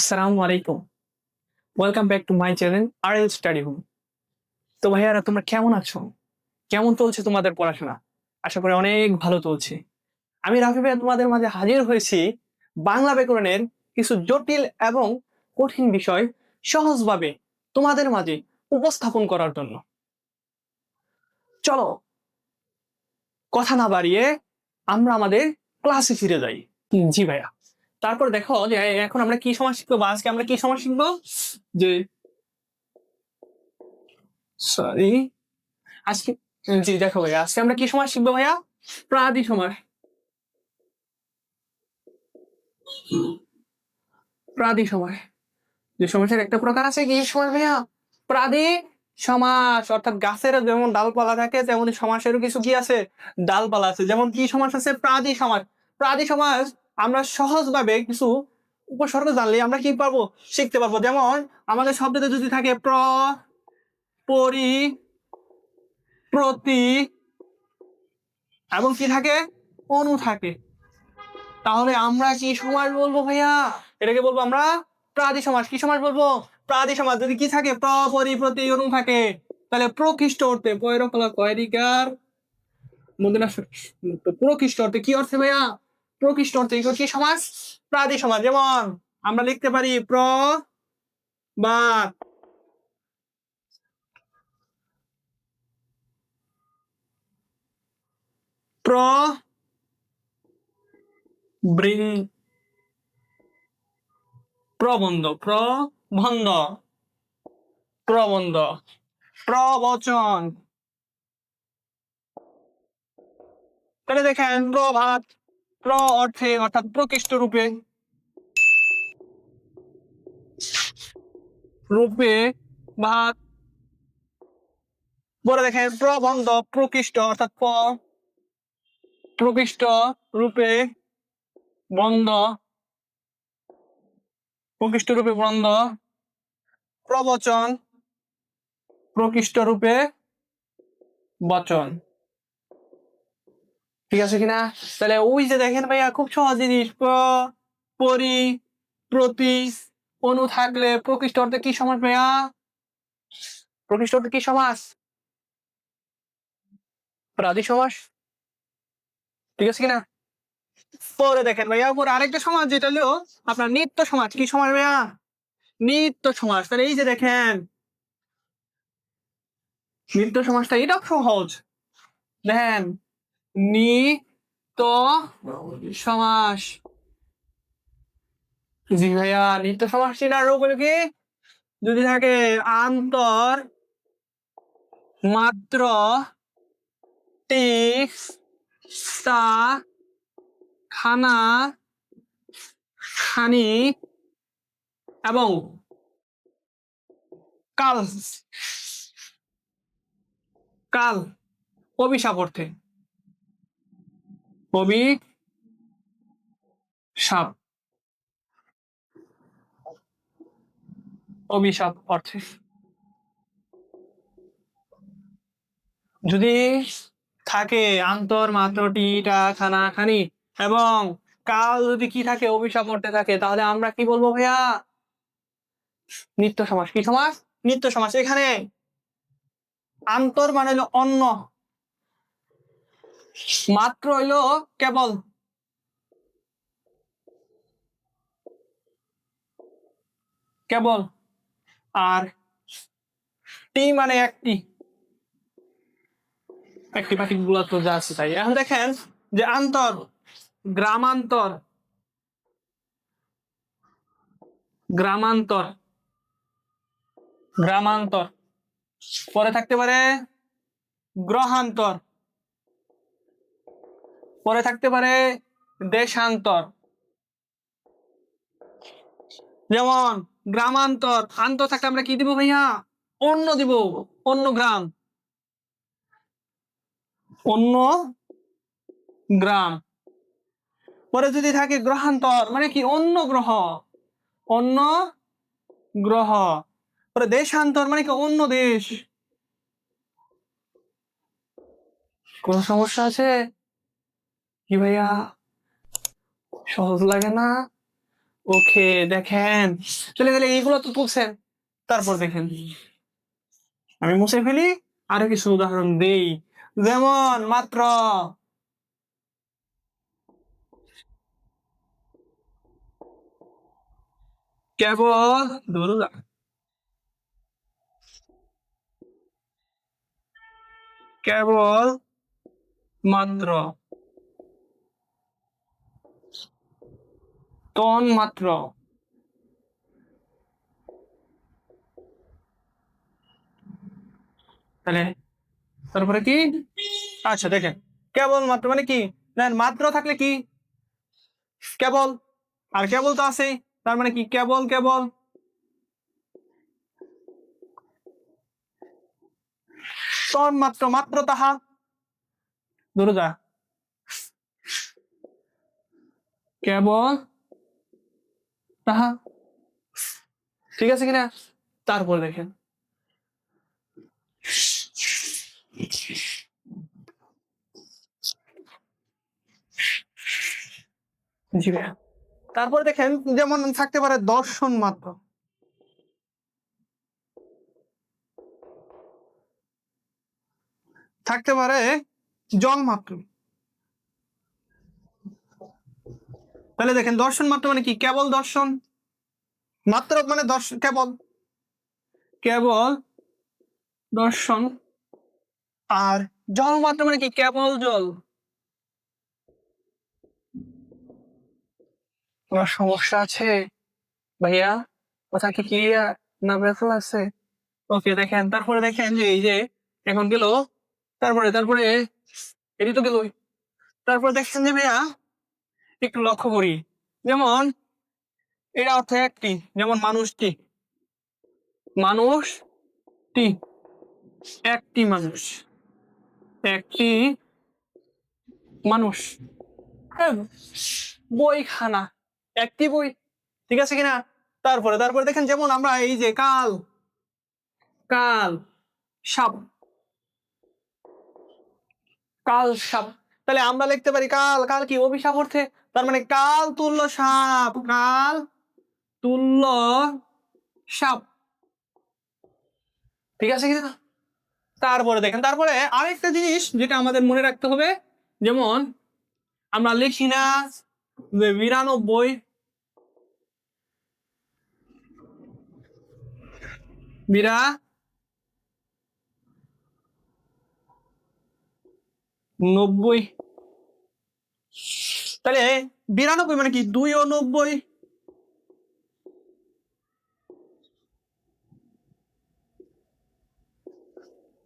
আসসালামু আলাইকুম। Welcome back to my channel R L study home তো ভাইয়ারা, তোমরা কেমন আছো? কেমন চলছে তোমাদের পড়াশোনা? আশা করি অনেক ভালো চলছে। আমি রাফি ভাইয়া তোমাদের মাঝে হাজির হয়েছি বাংলা ব্যাকরণের কিছু জটিল এবং কঠিন বিষয় সহজভাবে তোমাদের মাঝে উপস্থাপন করার জন্য। চলো, কথা না বাড়িয়ে আমরা আমাদের ক্লাসে ফিরে যাই। জি ভাইয়া। তারপর দেখো যে এখন আমরা কি সমাজ শিখব বা আজকে আমরা কি সমাজ শিখব? যে সরি আজকে, জি, দেখো ভাইয়া, আজকে আমরা কি সমাজ শিখব ভাইয়া? প্রাদি সমাস প্রাদি সমাস যে সমাসের একটা প্রকার আছে কি সমাস ভাইয়া? প্রাদি সমাস অর্থাৎ গাছের যেমন ডালপালা থাকে, তেমনি সমাসেরও কিছু কি আছে? ডালপালা আছে। যেমন কি সমাস আছে? প্রাদি সমাস প্রাদি সমাস আমরা সহজভাবে কিছু উপসর্গ জানলে আমরা কি পারব? শিখতে পারব। যেমন আমাদের শব্দতে যদি থাকে প্র, পরি, প্রতি এবং কি থাকে? অনু থাকে। তাহলে আমরা কি সমাজ বলব ভাইয়া? এটাকে বলব আমরা প্রাদি সমাজ কি সমাজ বলব? প্রাদি সমাজ যদি কি থাকে? প্র, পরি, প্রতি, অনু থাকে। তাহলে প্রকৃষ্ট অর্থে পয়রকলা কয়রিকার মদিনা প্রকৃষ্ট অর্থে কি অর্থে ভাইয়া? প্রকৃষ্ট এগুলো কি সমাজ প্রাদি সমাস। যেমন আমরা লিখতে পারি প্র বা প্র বৃং প্রবন্ধ। প্রবন্ধ। প্রবন্ধ। প্রবচন। তাহলে দেখেন প্রভাত প্র অর্থে অর্থাৎ প্রকৃষ্ট রূপে রূপে ভাত বলে দেখেন, প্রবন্ধ প্রকৃষ্ট অর্থাৎ প প্রকৃষ্ট রূপে বন্ধ। প্রকৃষ্ট রূপে বন্ধ। প্রবচন প্রকৃষ্ট রূপে বচন। ঠিক আছে কিনা? তাহলে ওই যে দেখেন ভাইয়া, খুব সহজ জিনিস। পরি প্রতি অনু থাকলে প্রকৃষ্ট অর্থে কি সমাজ ভাইয়া? প্রকৃষ্ট অর্থে কি সমাজ প্রাদি সমাস ঠিক আছে কিনা? পরে দেখেন ভাইয়া পরে আরেকটা সমাজ যেটা হলো আপনার নিত্য সমাজ কি সমাজ ভাইয়া? নিত্য সমাজ তাহলে এই যে দেখেন, নিত্য সমাজটা এটাও সহজ। দেখেন নি তো সমাস। জি ভাইয়া নিত্য সমাস চিনার রূপগুলো কি? যদি থাকে আন্তর মাত্র টিক তা খানা খানি এবং কাল কাল অভিশাপ অর্থে। অভি সাপ। অভিশাপ অর্থে। যদি থাকে আন্তর মাত্র টিটা খানা খানি এবং কাল যদি কি থাকে, অভিশাপ অর্থে থাকে, তাহলে আমরা কি বলব ভাইয়া? নিত্য সমাস। কি সমাস? নিত্য সমাস। এখানে আন্তর মানে হলো অন্য মাত্র হইল কেবল কেবল আর টি মানে একটি একটি পাখি গুলা তো যা আছে তাই। এখন দেখেন যে আন্তর, গ্রামান্তর গ্রামান্তর গ্রামান্তর। পরে থাকতে পারে গ্রহান্তর। পরে থাকতে পারে দেশান্তর। যেমন গ্রামান্তর আন্তর থাকলে আমরা কি দিব ভাইয়া? অন্য দিব অন্য গ্রাম। অন্য গ্রাম। পরে যদি থাকে গ্রহান্তর মানে কি অন্য গ্রহ। অন্য গ্রহ। পরে দেশান্তর মানে কি অন্য দেশ। কোন সমস্যা আছে? কি ভাইয়া? সহজ লাগে না? ওকে, দেখেন। চলে গেলে এইগুলো তো তুলছেন। তারপর দেখেন। আমি মুছে ফেলি, আরও কিছু উদাহরণ দেই। যেমন, মাত্র কেবল দুর্গা কেবল মাত্র তন মাত্র। তাহলে তারপরে কি? আচ্ছা দেখেন। কেবল মাত্র মানে কি? নেন মাত্র থাকলে কি? কেবল। আর কেবল তো আছেই। তার মানে কি? কেবল কেবল। তন মাত্র মাত্র তাহা। দুর্গা কেবল। তাহা ঠিক আছে কিনা? তারপর দেখেন। জি ভাইয়া। তারপর দেখেন, যেমন থাকতে পারে দর্শন মাত্র। থাকতে পারে জল মাত্র। তাহলে দেখেন দর্শন মাত্র মানে কি? কেবল দর্শন? মাত্র মানে দর্শন কেবল। কেবল দর্শন। আর জল মাত্র মানে কি? কেবল জল। তোমার সমস্যা আছে? ভাইয়া কথা কি ক্লিয়ার না ব্যাপার আছে? ওকে দেখেন তারপরে দেখেন যে এই যে এখন গেল তারপরে তারপরে এটি তো গেলই। তারপরে দেখছেন যে ভাইয়া একটু লক্ষ্য করি। যেমন এটা অর্থ একটি যেমন মানুষটি। মানুষটি একটি মানুষ। একটি মানুষ। হ্যাঁ, বইখানা। একটি বই ঠিক আছে কিনা? তারপরে তারপরে দেখেন যেমন আমরা এই যে কাল কাল সাপ। কাল সাপ। তাহলে আমরা লিখতে পারি কাল কাল কি? অভিশাপ অর্থে তার মানে কাল তুল্য সাপ, কাল তুল্য সাপ। ঠিক আছে কিনা? তারপরে দেখেন, তারপরে আরেকটা জিনিস যেটা আমাদের মনে রাখতে হবে, যেমন আমরা লিখি না যে বিরানব্বই বিরা নব্বই তাহলে বিরানব্বই মানে কি? দুই ও নব্বই?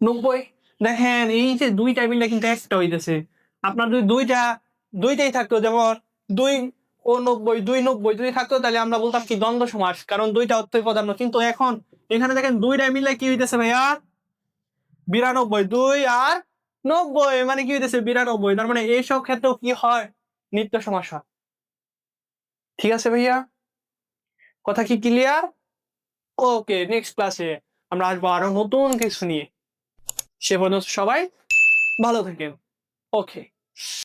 নব্বই? দেখেন এই যে দুইটা মিললে কিন্তু একটা হইতেছে। আপনার যদি দুইটা দুইটাই থাকতো যেমন দুই ও নব্বই দুই নব্বই যদি থাকতো তাহলে আমরা বলতাম কি দ্বন্দ্ব সমাস কারণ দুইটা অর্থই প্রধান্য কিন্তু এখন এখানে দেখেন দুইটা মিললে কি হইতেছে ভাইয়া? বিরানব্বই দুই আর নব্বই মানে কি হইতেছে? বিরানব্বই। তার মানে এইসব ক্ষেত্রেও কি হয়? নিত্য সমস্যা। ঠিক আছে ভাইয়া? কথা কি ক্লিয়ার ওকে নেক্সট ক্লাসে আমরা আসব আরও নতুন কিছু নিয়ে। সে পর্যন্ত সবাই ভালো থাকেন। ওকে